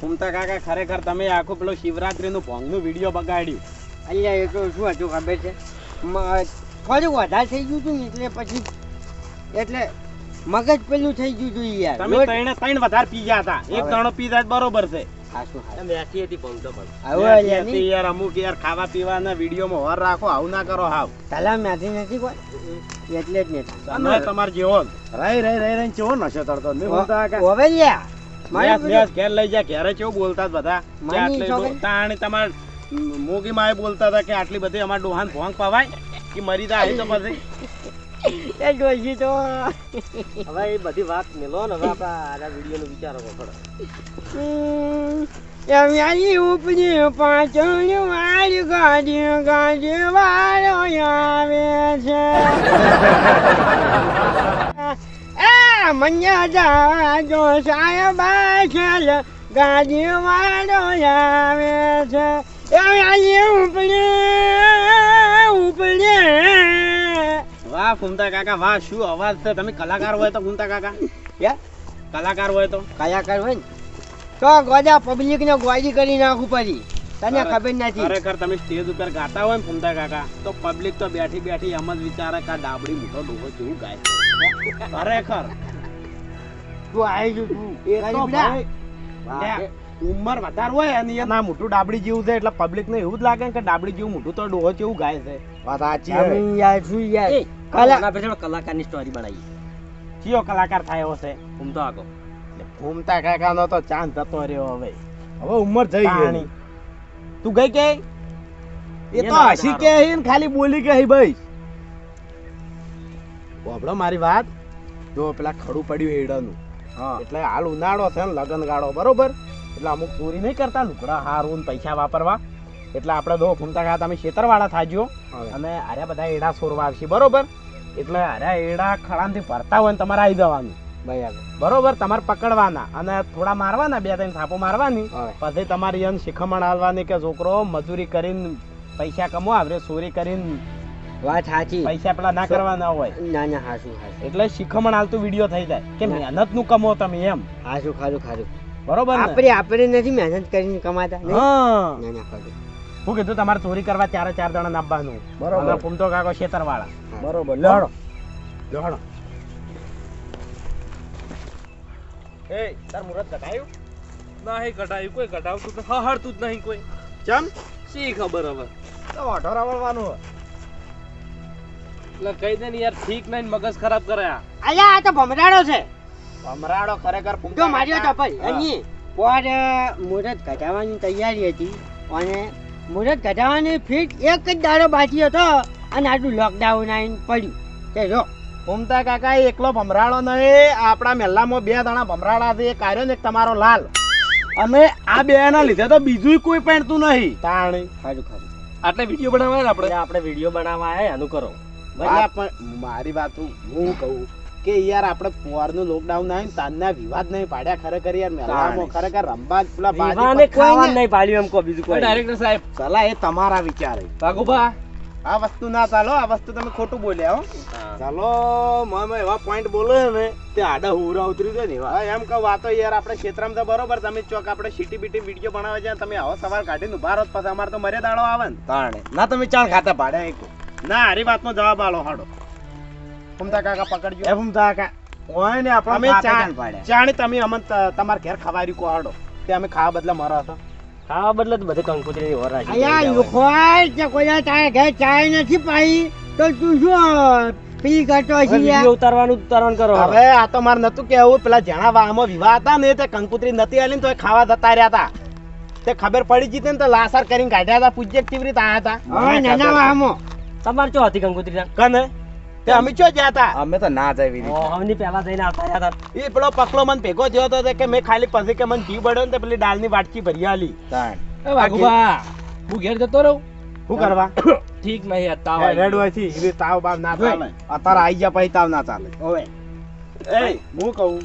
ફૂમતા કાકા ખરેખર તમે આખું પેલો શિવરાત્રીનું ભોંગનું વીડિયો બગાડ્યું. અહીંયા એ તો શું હતું ખબર છે? થોડું વધારે થઈ ગયું હતું એટલે પછી એટલે મગજ પેલું થઈ ગયું હતું યાર. તમે ત્રણે ત્રણ વધારે પી ગયા હતા. એક ત્રણો પી જાય બરોબર છે. મેથી ખાવા પીવાના વિડીયોમાં હોર રાખો આવું ના કરો હાવ. તલાવ મ્યાથી નથી કોઈ? એટલે જ નહીં તમે તમાર જેવો. રહી રહી રહી જેવો ચેવો નશો કાકા. હવે લ્યા ઘેર લઈ જા ઘેરે કેવું બોલતા બધા. તાણી તમાર મોગી માએ બોલતા હતા કે આટલી બધી અમાર ડોહાન ભોંગ પાવાય કે મરી જાય તો પછી. એ ડોશી તો. હવે એ બધી વાત મેલો ને હવે આપણા આ વીડિયો નું વિચારો હમ, એમિયાની ઉપરી પાછળ મારી ગાડી ગાડી વાળો આવે છે. મને જાજો સાહેબ ખેલ ગાડી વાળો આવે છે. ઉપરી ઉપરી વાહ ફૂમતા કાકા વાહ શું અવાજ છે? તમે કલાકાર હોય તો ફૂમતા કાકા. યા કલાકાર હોય તો? કલાકાર હોય ને? તો ગોજા પબ્લિક ને ગોડી કરી નાખું પડી તને ખબર નથી? ખરેખર તમે સ્ટેજ ઉપર ગાતા હોય ને ફૂમતા કાકા તો પબ્લિક તો બેઠી બેઠી એમ જ વિચારે કે ડાબડી મોટો ડોહો જેવું ગાય ખરેખર. તું આવી ગયું તું. એ તો ભાઈ, ઉંમર વધારે હોય અને ના મોટું ડાબડી જેવું છે એટલે પબ્લિક ને એવું જ લાગે કે ડાબડી જેવું મોટું તો ડોહો જેવું ગાય છે. વાત સાચી તમે યાર શું યાર. કલા- કલા પછી કલાકારની સ્ટોરી બનાવી કયો કલાકાર થયો છે? ઘૂમતો તો આગો ઘૂમતા કાકા નો તો ચાંદ થતો રહ્યો હવે. હવે ઉંમર થઈ ગઈ. તું ગઈ કે? એ તો હસી કે હી ખાલી બોલી કે હી ભાઈ વાપરો મારી વાત. જો પેલા ખડું પડ્યું એડાનું એટલે હાલ ઉનાળો છે ને લગન ગાળો બરોબર? એટલે અમુક ચોરી નહીં કરતા લુકડા હારું પૈસા વાપરવા. એટલે આપણે દો ફૂમતા ખાતા તમે ખેતરવાળા થાજો. અને આર્યા બધા એડા સોરવા આવશે બરોબર? એટલે આર્યા એડા ખડાથી ભરતા હોય ને તમારે આવી જવાનું. બરોબર. તમારે પકડવાના. અને થોડા મારવાના બે ત્રણ થાપો મારવાની. પછી તમારી એમ શિખમણ હાલવાની કે છોકરો મજૂરી કરીને પૈસા કમો આવરે ચોરી કરીને વાત સાચી. પૈસા પેલા ના કરવાના હોય. ના ના હાસુ હાસુ. એટલે શીખમણ આલતું વીડિયો થઈ જાય. કે મહેનતનું કમો તમે એમ. હાસુ ખારું ખારું. બરોબર આપણે આપણે નથી મહેનત કરીને કમાતા? હા. ના ના ખારું. હું કીધું તમારે ચોરી કરવા ચારે ચાર જણા નાખવાનું બરોબર. ફૂમતો કાકો ખેતર વાળા બરોબર. લડો. લડો. એ તાર મુરત ઘટાયું નહીં કટાયું કોઈ કટાવતું તો હહડતું જ નહીં કોઈ. ચમ? શી ખબર હવે? તો ઓઢો રાવળવાનું. એટલે કહી દે ને યાર ઠીક નહીં મગજ ખરાબ કર્યા અલ્યા આ તો ભમરાડો છે. ભમરાડો ખરેખર ફૂમતા માર્યો તો ભાઈ. અહીં પર મુહૂર્ત ઘટાડવાની તૈયારી હતી અને મુરત ઘટાવાની ફીટ એક જ દાડો બાકી હતો અને આટલું લોકડાઉન આવીને પડ્યું. તે જો. ઉમતા કાકા એ એકલો ભમરાડો નહીં આપણા મહેલામાં બે દાણા ભમરાડા છે. એક આર્યો ને એક તમારો લાલ. અમે આ બે ના લીધે તો બીજું કોઈ પહેરતું નહીં. તાણી. ખાજુ ખાજુ આટલે વીડિયો બનાવવા આપણે? આપણે વીડિયો બનાવવા આવ્યા એનું કરો. મારી વાત હું કહું કે યાર આપણે પોરનું લોકડાઉન આવ્યું ને તાનના વિવાદ નહીં પાડ્યા ખરેખર યાર. મહેલામાં ખરેખર રંબા પેલા બાજી ખાવા નહીં પાડ્યું એમ કો બીજું કોઈ. ડાયરેક્ટર સાહેબ. સલાહ એ તમારા વિચારે. કાકુભા આ વસ્તુ ના ચાલો આ વસ્તુ તમે ખોટું બોલ્યા હો. ચાલો મય એવા પોઈન્ટ બોલો ને તે આડા હુરા ઉતરી જાય ને એવા. એમ કહું વાતો યાર આપણે ક્ષેત્રમાં તો બરોબર તમે ચોક આપણે સીટી બીટી વીડિયો બનાવે છે તમે આવો સવાર કાઢીને ઊભા રહો તો પછી અમારે તો મરે દાડો આવે ને. તાણે. ના તમે ચાણ ખાતા ભાડે એક ના હારી વાતનો જવાબ આલો હાડો. ફૂમતા કાકા પકડજો. એ ફૂમતા કાકા ઓય ને આપણો અમે ચા ચાણ તમે અમને તમાર ઘેર ખવારી કો હાડો. તે અમે ખાવા બદલે મરા હતા. ખાવા બદલે તો બધે કંકોત્રીની હોરા છે. અયા લુખવાય કે કોઈ તારે ઘરે ચાય નથી પાઈ તો તું શું પી ગટો છે ઉતારવાનું ઉતારવાનું કરો હવે. આ તો મારે નતું કેવું પેલા જણા વાહમાં વિવાહ હતા ને તે કંકુતરી નતી આલી ને તો ખાવા જતા રહ્યા હતા. તે ખબર પડી જીતે ને તો લાસાર કરીને કાઢ્યા હતા પૂજ્ય કેવી રીતે આયા હતા? નાના વાહમો. તમારે ચો હતી ગંગોત્રી કને? તે અમે ચો ગયા હતા અમે તો ના જાય એવી હમની પહેલા જઈને આવતા રહ્યા હતા એ પેલો પકલો મન ભેગો થયો હતો કે મેં ખાલી પછી કે મન જીવ બળ્યો ને તે પેલી દાળની વાટકી ભરી આલી. તાણ. એ વાઘુભા હું ઘેર જતો રહું? શું કરવા? ઠીક નહીં તાવ રેડ હોય છે એ તાવ બાવ ના ચાલે અત્યારે આઈ ગયા પછી તાવ ના ચાલે. હવે. એ હું કહું?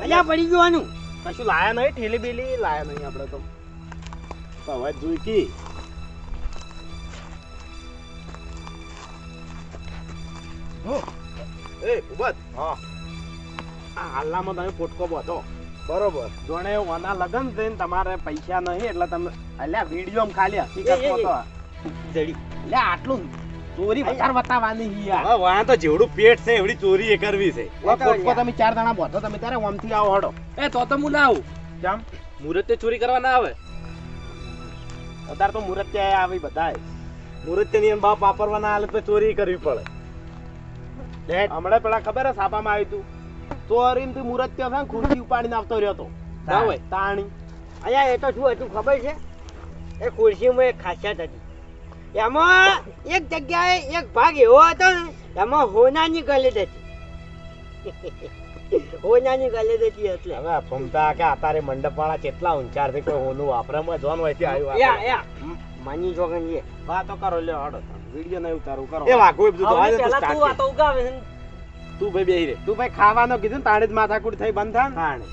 અહીંયા પડી જવાનું કશું લાયા નહીં ઠેલી બેલી લાયા નહીં આપણે તો. તો હવે જોઈ કી. એ ઉબત હા. આ હાલનામાં તમે પોટકો બધો બરોબર. જોણે ઓના લગન થઈને તમારે પૈસા નહીં એટલે તમે અલ્યા વીડિયો ખાલી હકીકત તો. જડી. એટલે આટલું ચોરી વધારે બતાવવાની છે યાર. હવે તો જેવડું પેટ છે એવડી ચોરી એ કરવી છે. ઓ પોટકો તમે ચાર દાણા બોધો તમે તારે ઓમથી આવો હડો. એ તો તો હું ના આવું કેમ મુહૂર્તે ચોરી કરવા ના આવે? અત્યારે તો મુરત આવી બધાય. મુહૂર્તની એમ બાપ વાપરવાના હાલે તો ચોરી કરવી પડે. હમણાં પેલા ખબર સાપામાં આવ્યું તું? થી મુરત ત્યાં થાય ખુરશી ઉપાડી નાખતો રહ્યો હતો હોય. તાણી. અહીંયા એ તો શું હતું ખબર છે? એ ખુરશીમાં એક ખાસિયત હતી. એમાં એક જગ્યાએ એક ભાગ એવો હતો ને એમાં હોનાની ગલેદ હતી. હોનાની ગલેદ હતી એટલે. હવે ફમતા કે આતારે મંડપ વાળા કેટલા ઊંચારથી કોઈ હોનું વાપરામાં જોન હોય ત્યાં આવ્યું માની જોગન એ વાતો કરો લ્યો હડો વિડિયો નહીં ઉતારું કરો. એ વાઘો બધું તો આજે તો સ્ટાર્ટ તું વાતો ઉગાવે તું ભાઈ બેહી રે. તું ભાઈ ખાવાનો કીધું ને તાણે જ માથાકૂટ થઈ બંધ થાય તાણે.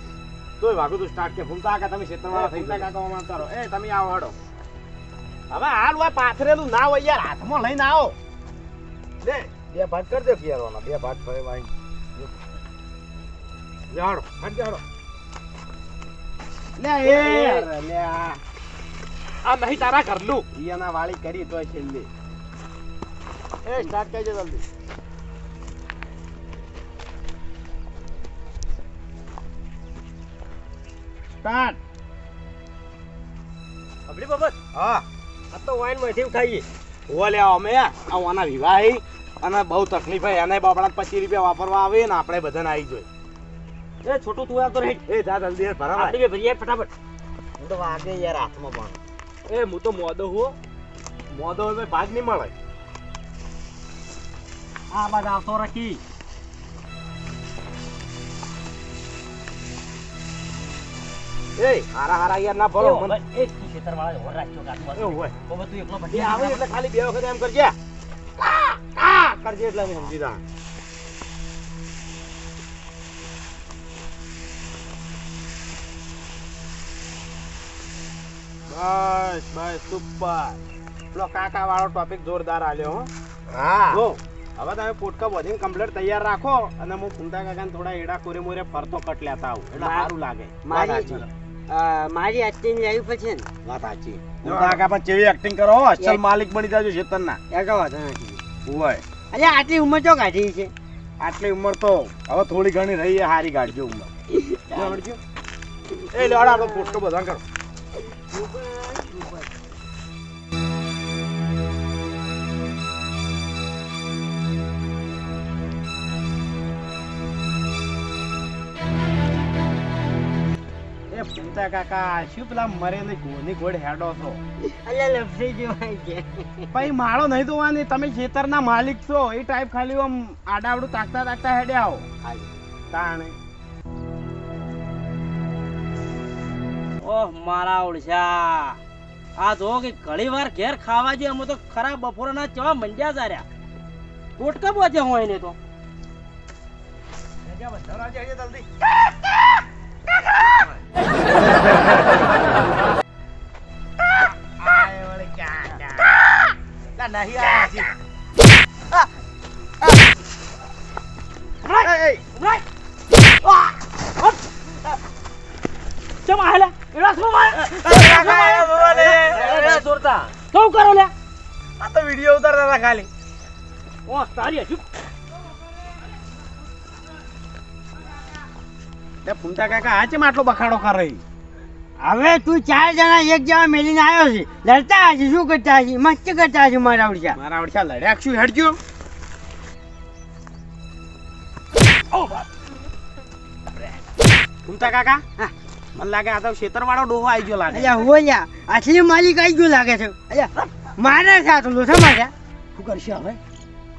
તોય વાઘો તું સ્ટાર્ટ કે ફૂલતા કે તમે ક્ષેત્રવાળા થઈ ગયા. કાકા ઓમાં કરો. એ તમે આવો હડો. હવે હાલ હોય પાથરેલું ના હોય યાર હાથમાં લઈને આવો. લે બે ભાગ કરી દો કિયારોનો બે ભાગ ફરે વાઈ. જાડો હટ જાડો લે એ લે આ. આ નહીં તારા ઘરનું. ઈયાના વાળી કરી તોય છેલ્લી. એ સ્ટાર્ટ કરજો જલ્દી. સ્ટાર્ટ અબડી બાબત? હા. આ તો વાઈનમાંથી ઉઠાઈએ. હોવા લે અમે. આ આના વિવાહી અને બહુ તકલીફ હોય એને બાપડા પચીસ રૂપિયા વાપરવા આવે ને આપણે બધાને આવી જોઈએ. એ છોટું તું આવતો રહી. એ જા જલ્દી યાર ભરાવા. ફટાફટ. હું તો વાગે યાર હાથમાં પણ. એ હું તો મોદો હું. મોદો હવે ભાગ નહીં મળે. આ બાદ આવતો રાખી. એ હારા હારા યાર ના ભલો મને એક ખેતર વાળા હોર રાખ્યો કાઢવા એવું હોય. તું. એકલો એ આવે એટલે ખાલી બે વખત એમ કરજે. કરજે એટલે અમે સમજી જા બસ બસ સુપર. પેલો કાકા વાળો ટોપિક જોરદાર આલ્યો હો. હા. જો હવે તમે પોટકા બધીને કમ્પ્લીટ તૈયાર રાખો અને હું ફૂમતા કાકાને થોડા એડા કોરે મોરે ફરતો કટ લેતા આવું. એટલે સારું લાગે. મારી મારી એક્ટિંગ લેવી છે ને? વાત સાચી. કાકા પણ કેવી એક્ટિંગ કરો હો, અસલ માલિક બની જાજો ચેતનના એ નથી. હોય. અરે આટલી ઉંમર તો કાઢી છે? આટલી ઉંમર તો હવે થોડી ઘણી રહી સારી હારી ગાડજો ઉંમર. એ લોડા આપણો પોટકો બધા કરો. એ ફૂમતા કાકા શું પેલા મરેલી ગોની ગોળ હેડો છો? અલ્યા લપસી જેવાય છે. ભાઈ માળો નહીં ધોવાની તમે ખેતરના માલિક છો એ ટાઈપ ખાલી આમ આડાવડું તાકતા તાકતા હેડે આવો તાણે. ઓહ મારા ઓળશા. આ જો કે ઘણી વાર ઘેર ખાવા જે અમે તો ખરા બપોરના ચવા મંડ્યા જાર્યા પોટકા બોજે હોય ને તો. આહેલા એડા શું મારે જોરતા શું કરો લે આ તો વીડિયો ઉતારતા હતા ખાલી. ઓ તારી હજુ. તે ફૂમતા કાકા આ ચેમ આટલો બખાડો કરે હવે તું ચાર જણા એક જણા મેલીને આવ્યો છે. લડતા હશે શું કરતા હશે? મસ્ત કરતા હશે મારા આવડ્યા મારા આવડ્યા લડ્યા શું હેડજો. ફૂમતા કાકા હા. મને લાગે આ તો ખેતરવાળો ડોહો આવી ગયો લાગે. અલ્યા યા આટલી માલિક આવી ગયું લાગે છે. અલ્યા મારે છે આ તો લોથા શું કરશે હવે?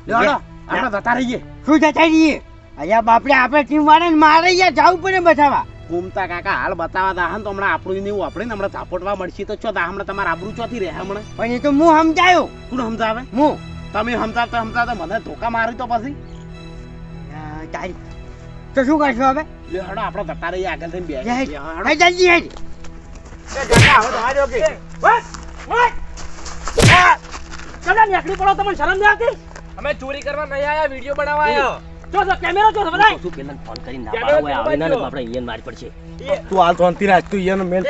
લેવાડો આપણે જતા રહીએ. શું જતા રહીએ? અલ્યા બાપડે આપણે ટીમ વાળે મારે યાર જવું પડે બચાવવા. ઘૂમતા કાકા હાલ બતાવા દાહન તો હમણાં આપણું નહીં આપણે હમણાં ઝાપટવા મળશે તો ચો દા હમણાં તમારા આબરૂ ચોથી રહે હમણાં. પણ એ તો હું સમજાયો. કોણ સમજાવે? હું? તમે સમજાવતા સમજાવતા મને ધોકા મારી તો પછી. તારી તો શું કરશો હવે? લે હડો આપણે જતા રહીએ આગળ થઈને બે હડો. જલ્દી એ પડો તમને શરમ આવતી? અમે ચોરી કરવા નહીં આયા વિડિયો બનાવવા આયા. જો કેમેરો જો બધા. તું પેલા ફોન કરીને ના પાડો આવે ના આપણે મારી પડશે. તું હાલ શાંતિ રાખ તું ઈયોને મેલ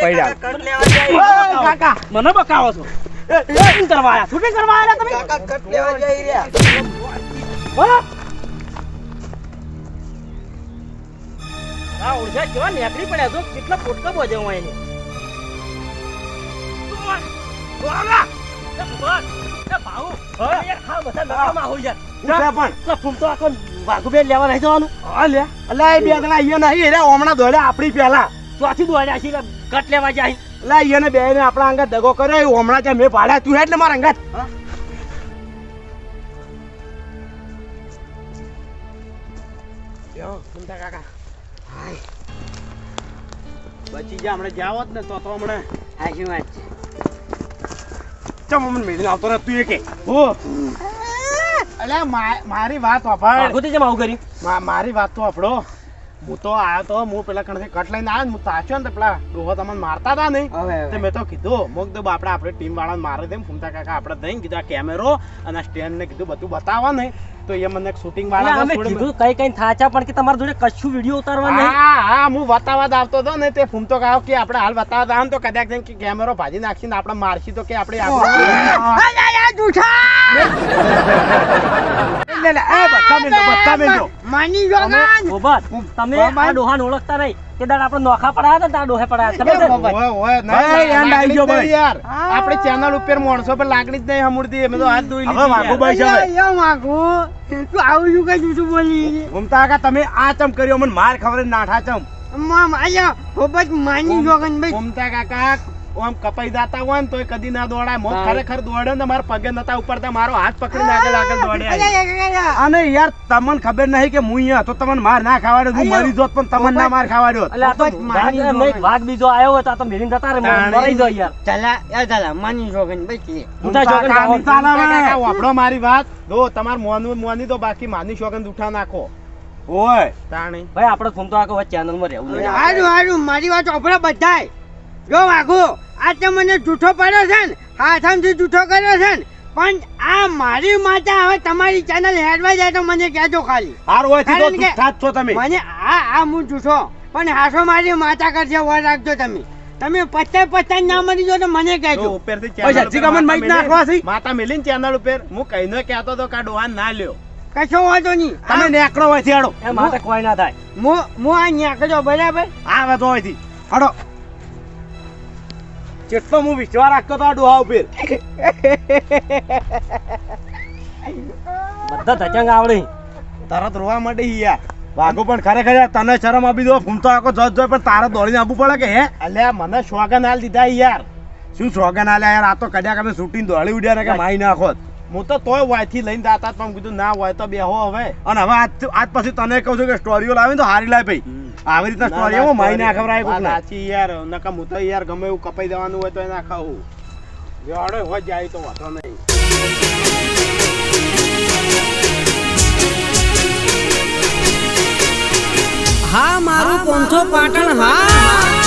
કાકા મને બકાવો છો. શૂટિંગ કરવા આયા? શૂટિંગ કરવા આયા તમે? કાકા કટ લેવા જઈ રહ્યા હા? આ ઓળખ્યા કેવા નેકળી પડ્યા છો? કેટલા પોટકા બોજે હું એની આપણી પહેલા. ચોથી દોડ્યા છે કટ લેવા જાય. અલ્યા અહીંયાને બે ને આપણા અંગત દગો કર્યો હમણાં ત્યાં મેં ભાડ્યા તું એટલે મારા અંગત? કાકા. બચી જા હમણાં જાવ જ ને તો તો હમણાં. સાચી વાત છે? ચમ અમને મેળીને આવતો ને તું એ કે હો. અલ્યા મારી વાત સાંભળ વાઘુથી જેમ આવું કરી? મારી વાત તો આપડો હું તો આયો તો હું પેલા કણથી કટ લઈને આવ્યો ને હું સાચો ને તો પેલા ડોહો તમને મારતા હતા નહીં. હવે તે મેં તો કીધું મોક દો આપણે આપણે ટીમ વાળાને મારે તેમ ફૂમતા કાકા આપણે દઈ કીધું આ કેમેરો અને આ સ્ટેન્ડ ને કીધું બધું બતાવવા ને તો એ મને શૂટિંગ વાળા અમે કીધું કઈ કઈ થાચા પણ કે તમારા જોડે કશું વીડિયો ઉતારવા નહીં. હા હા હું વતાવાદ આવતો હતો ને તે ફૂમતો કહો કે આપણે હાલ વતાવાદ આમ તો કદાચ કે કેમેરો ભાજી નાખીને આપણે મારશી તો કે આપણે માની ગયો તમે આ ડોહાને ઓળખતા નહીં. દાડ આપણે નોખા પડાયા હતા ડોહે પડાયા ખબર છે? ભાઈ, ભાઈ. યાર. આપણે ચેનલ ઉપર માણસો પર લાગણી જ નહીં હમુરતી અમે તો હાથ ધોઈ લીધી છે. યો માગુ તું આવું શું કઈ જૂઠું બોલી? ઘૂમતા કાકા તમે આ ચમ કર્યો? મને માર ખબર નાઠા ચમ. માં ખૂબ જ માની જો કન ભાઈ. ઘૂમતા કાકા આમ કપાઈ જાતા હોય ને તોય કદી ના દોડાય. મો ખરેખર દોડે ને મારા પગે નતા ઉપડતા. મારો હાથ પકડીને આગળ આગળ દોડે અને યાર તમને ખબર નહીં કે હું અહીંયા તો તમને માર ના ખાવાડ્યો હું મરી જોત પણ તમને ના માર ખાવાડ્યો. એટલે વાઘ- બીજો આવ્યો હોય તો આ તો મેલીને જતા રે મરી જો યાર. ચલા યાર ચલા માની જોગન કન ઉતા જોગન. વાપરો મારી વાત. દો તમાર મોનું મોની તો બાકી માની જોગન ઉઠા નાખો. ઓય. તાણી. ભાઈ આપણે તો આખો ચેનલમાં રહેવું આજુ હારું મારી વાત ઓપરા બધાય. જો વાઘુ આ તે મને જૂઠો પડ્યો છે ને હાથામથી જૂઠો કર્યો છે ને પણ આ મારી માતા હવે તમારી ચેનલ હેડવા જાય તો મને કહેજો ખાલી. હાર હોય છો તમે. મને આ આ હું જૂઠો પણ હાસો મારી માતા કરશે વર રાખજો તમે. તમે પચાસ પચાસ ના મરી જો તો મને કહેજો. ઉપરથી કમન માઈક નાખવા મેલીને- છે? માથા મેલીને ચેનલ ઉપર. હું કહીને કહેતો તો કા આ ડોહાન ના લ્યો. કશો વાંધો નહીં. તમે નેકડો હોયથી હડો. એ માતા કોઈ ના થાય. હું હું આ નેકડો બરાબર? આવે તો હોયથી હાડો. કેટલો હું વિશ્વાસ રાખતો તો આ ડોહા ઉપર? બધા ધચંગ આવડે. તરત રોવા માટે યાર. વાઘો પણ ખરેખર તને શરમ આપી દો ફૂમતો આખો જજ જોય પણ તારે દોડીને આપવું પડે કે હે? અલ્યા મને શોગન હાલ દીધા યાર. શું સોગન આલ્યા યાર? આ તો કડ્યા કમે શૂટિંગ દોડી ઉડ્યા ને કે માઈ નાખો હું તો તોય વાયથી લઈને દાતા પણ કીધું ના હોય તો બેહો હવે. અને હવે આજ આજ પછી તને કહું છું કે સ્ટોરીઓ લાવી તો હારી લાય ભાઈ. આવી રીતના સ્ટોરી સ્ટોરીઓ ના, માઈ ના. ખવડાય કોક સાચી યાર. નકા હું તો યાર ગમે એવું કપાઈ દેવાનું હોય તો એ ના ખાવું જોડે હોય જાય તો વાંધો નહીં. હા મારું પોંથો પાટણ હા.